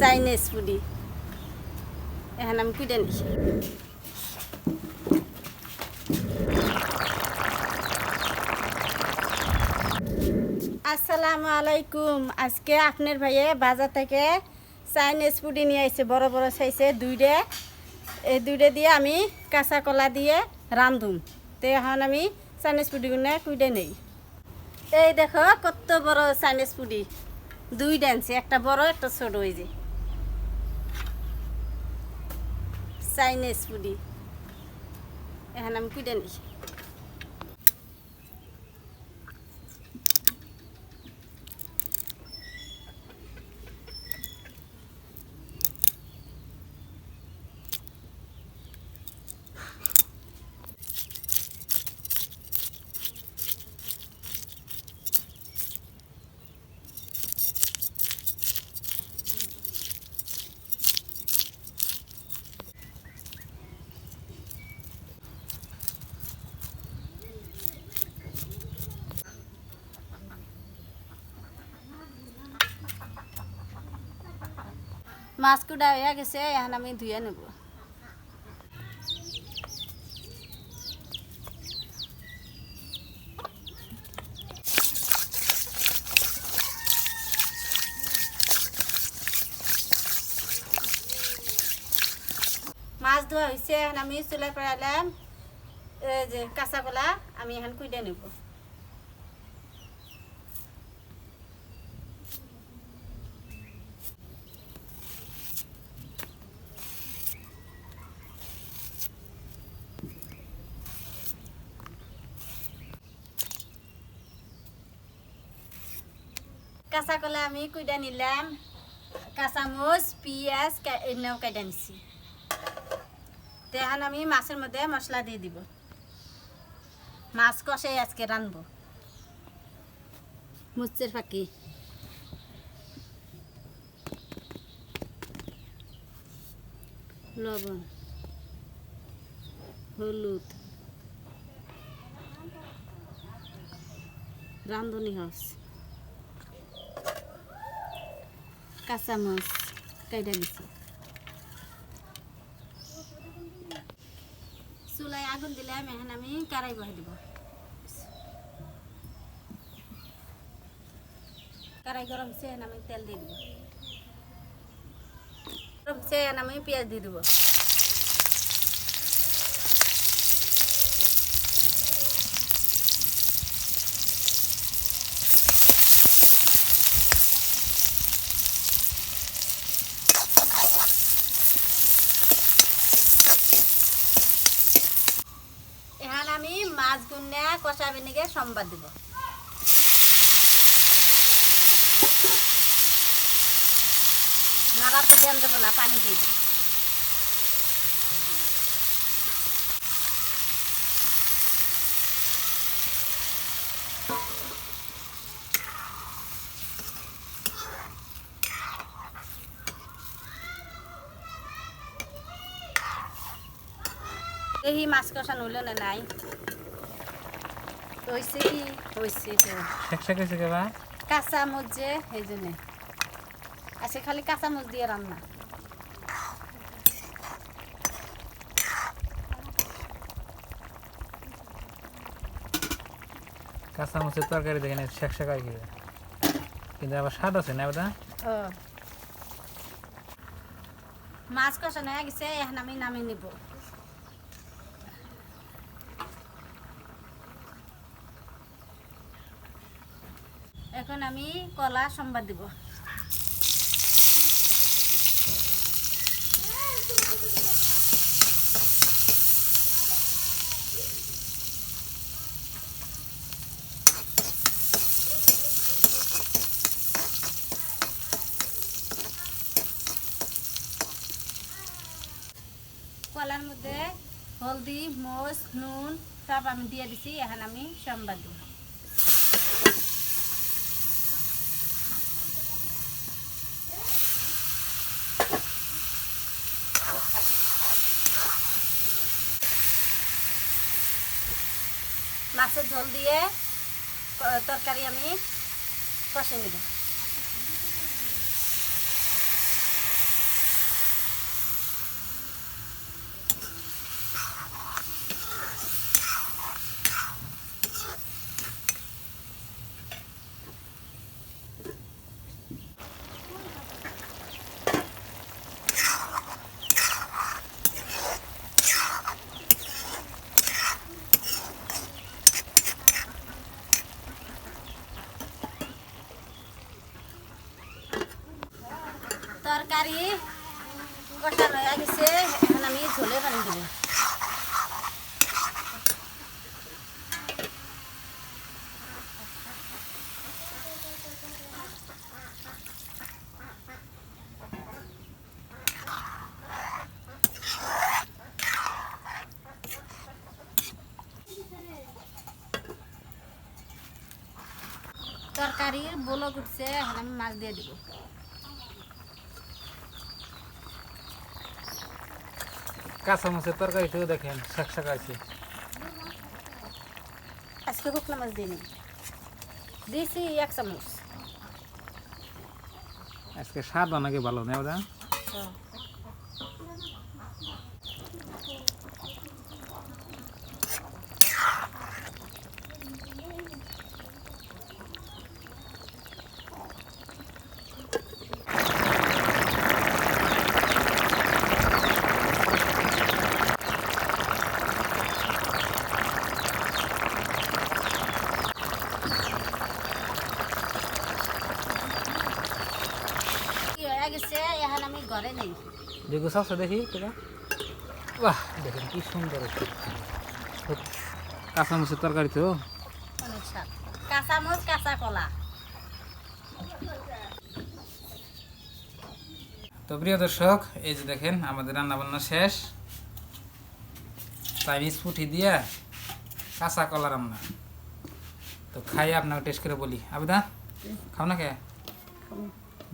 Chinese Puri এখন আমি কুইটে নিছি আসসালামু আলাইকুম আজকে আপনার ভাইয়ে বাজার থেকে চাইনিজ পুরি নিয়ে আসছে বড় বড় সাইজে দুইটা এই দুইটা দিয়ে আমি কাঁচা কলা দিয়ে রান্ধুম তো এখন আমি চাইনিজ পুরিগুলো কুইটে নেই এই দেখো কত বড় চাইনিজ পুরি দুই ডান্সি একটা বড় একটা ছোট ওই যে চাইনিজ পুরি এখন আমি কুইটে নিই মাছ কুড়া হয়ে গেছে, এখন আমি ধুয়ে নেব। মাছ ধোয়া হয়েছে এখন আমি চুলাই পড়ালাম যে কাঁচা কলা, আমি এখন কুইডে নেব। কাঁচা কলা আমি কুইডা নিলাম। কাঁচামচ পিঁয়াজ এনেও কাইটা নিছি। তো এখন আমি মাছের মধ্যে মশলা দিয়ে দিব। মাছ কষে আজকে রানবো মুচের ফাঁকি। লবণ। হলুদ। রাঁধুনি হস। কাঁচামচ কেটে দিছি। চুলাই আগুন দিলাম এখন আমি কারাই বহাই দিব। কারাই গরম হচ্ছে আমি তেল দিয়ে দিব। গরম হচ্ছে আমি পেঁয়াজ দিয়ে দিব এখন আমি মাছ গুন্না কষা বেনিকে সম্বাদ দিব। নাড়া ফুটান দেবো না, পানি দিয়ে দিই এই মাছ না নাই। হয়েছে কি হয়েছে তো শেখ হয়েছে কেবা কাঁচা যে এই জন্যে আছে খালি কাঁচা মরিচ দিয়ে রান্না কাঁচা মাছের তরকারি দেখেন শেখ শেখ হয় কিবে কিন্তু আবার স্বাদ আছে না ওটা মাছ কষানো হয়ে গেছে এখন আমি নামিয়ে নিব এখন আমি কলা সম্বাদ দিব। কলার মধ্যে হলদি, মরিচ, নুন সব আমি দিয়ে দিছি, এখন আমি সম্বাদ দিব। মাছের ঝোল দিয়ে তরকারি আমি কষে নিব তরকারি কষানো হয়ে গেছে এখন আমি ঝোলে পানি দেবো তরকারির বলো উঠছে এখন আমি মাছ দিয়ে দিব। কাঁচা মাছের তরকারিতেও দেখেন শাক শাক আছে। আজকে শুকনো মাছ দিইনি। দিয়েছি এক চামচ। আজকে স্বাদ অনেকে ভালো নেই ওদা কি হয়ে গেছে এখন আমি ঘরে নেই দেখো সবসে দেখি তোরা বাহ দেখেন কি সুন্দর কাঁচা মাছের তরকারি তো অনেক কাঁচা কলা। তো প্রিয় দর্শক এই যে দেখেন আমাদের রান্না বান্না শেষ। চাইনিজ পুঁটি দিয়া কাঁচা কলা রান্না। তো খাই আপনাকে টেস্ট করে বলি। আবেদা খাও না কে?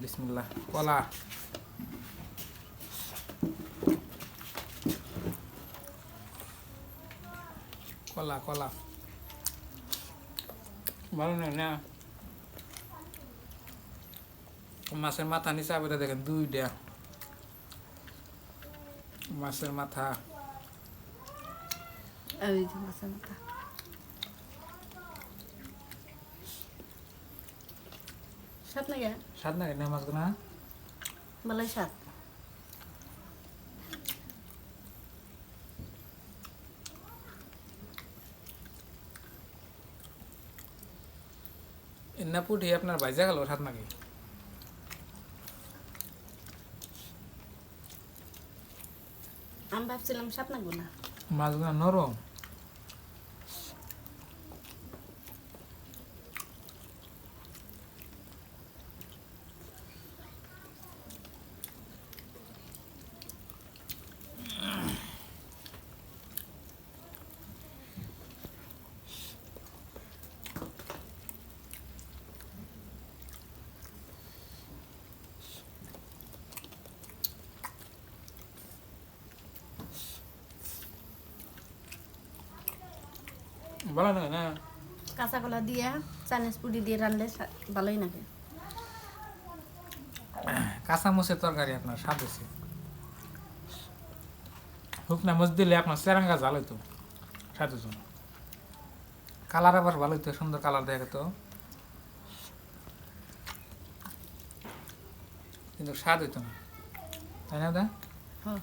বিসমুল্লাহ কলা। কলা কলা। ভালো না না? মাছের মাথা নিচে আবেদা দেখেন দুইটা। মাছের মাথা। মাছের স্বাদ না স্বাদ না কেন মাছগুলো? হ্যাঁ? ভালোই এন্না পুটি আপনার বাইজা গেল স্বাদ নাকি? আমি ভাবছিলাম স্বাদ লাগবো না মাছগুলো নরম। ভালো না না? কাঁচা কলা দিয়ে চাইনিজ পুরি দিয়ে স্বাদ- ভালোই লাগে। কাঁচা মাছের তরকারি আপনার স্বাদ আছে? শুকনা মাছ দিলে আপনার চেরাঙ্গা জাল হইতো স্বাদ হতো কালার আবার ভালো হইতো সুন্দর কালার দেখে তো কিন্তু স্বাদ হইতো না। তাই না দা হ্যাঁ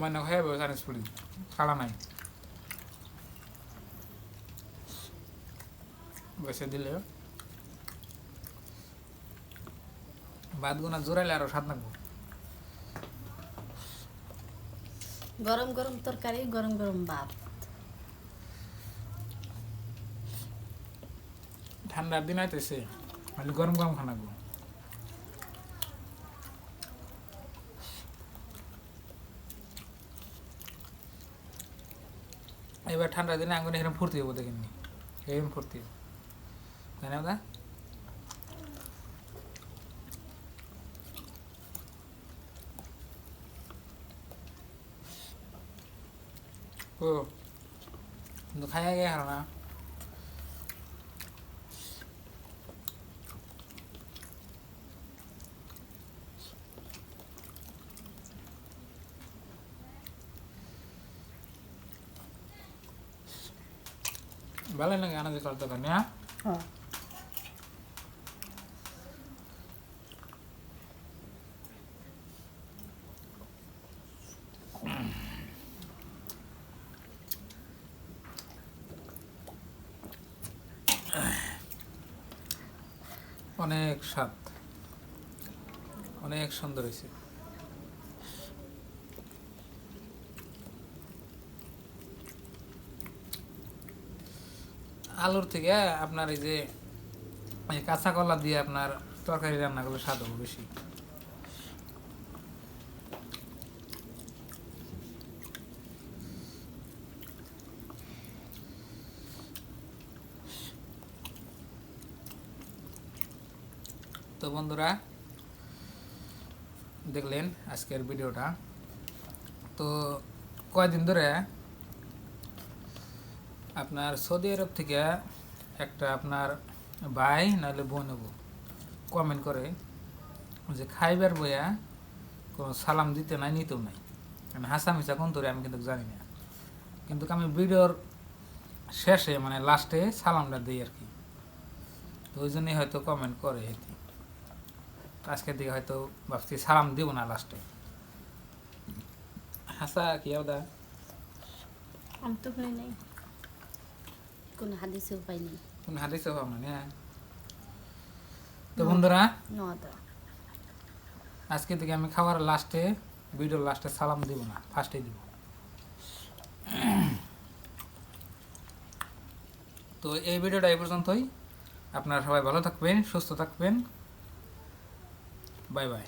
মানে হয়ে যাবে চাইনিজ পুরি। খাড়া নাই। বসে দিলে। ভাত গুনা জোরাইলে আরও স্বাদ লাগবো। গরম গরম তরকারি গরম গরম ভাত। ঠান্ডার দিন আইতেছে মানে গরম গরম খানা এবার ঠান্ডার দিনে আঙ্গুনে এরকম ফুর্তি হব দেখেননি এরকম ফুর্তি তাই না দা ও, কিন্তু খাইয়া হারো না ভালো লাগে আনন্দ করতে পারেন হ্যাঁ অনেক স্বাদ। অনেক সুন্দর হয়েছে। আলুর থেকে আপনার এই যে কাঁচা কলা দিয়ে আপনার তরকারি রান্না করলে স্বাদ হবে বেশি। তো বন্ধুরা, দেখলেন আজকের ভিডিওটা। তো কয়দিন ধরে আপনার সৌদি আরব থেকে একটা আপনার ভাই, নাহলে বোন কমেন্ট করে যে, খাইবার বইয়া কোনো সালাম দিতে নাই, নিতেও নাই। মানে হাসা মিশা কোন তোরে আমি কিন্তু জানি না। কিন্তু আমি ভিডিওর শেষে মানে লাস্টে সালামটা দিই আর কি। তো ওই জন্যই হয়তো কমেন্ট করে আর কি আজকের দিকে হয়তো ভাবছি সালাম দিব না লাস্টে। হাসা, কি আদা আমি তো নাই। কোনো হাদিসেও পাইনি কোন হাদিসে পাবো না? হ্যাঁ তো বন্ধুরা আজকে থেকে আমি খাবার লাস্টে ভিডিওর লাস্টে সালাম দিব না ফার্স্টে দিব। তো এই ভিডিওটা এই পর্যন্তই। আপনারা সবাই ভালো থাকবেন সুস্থ থাকবেন। Bye bye.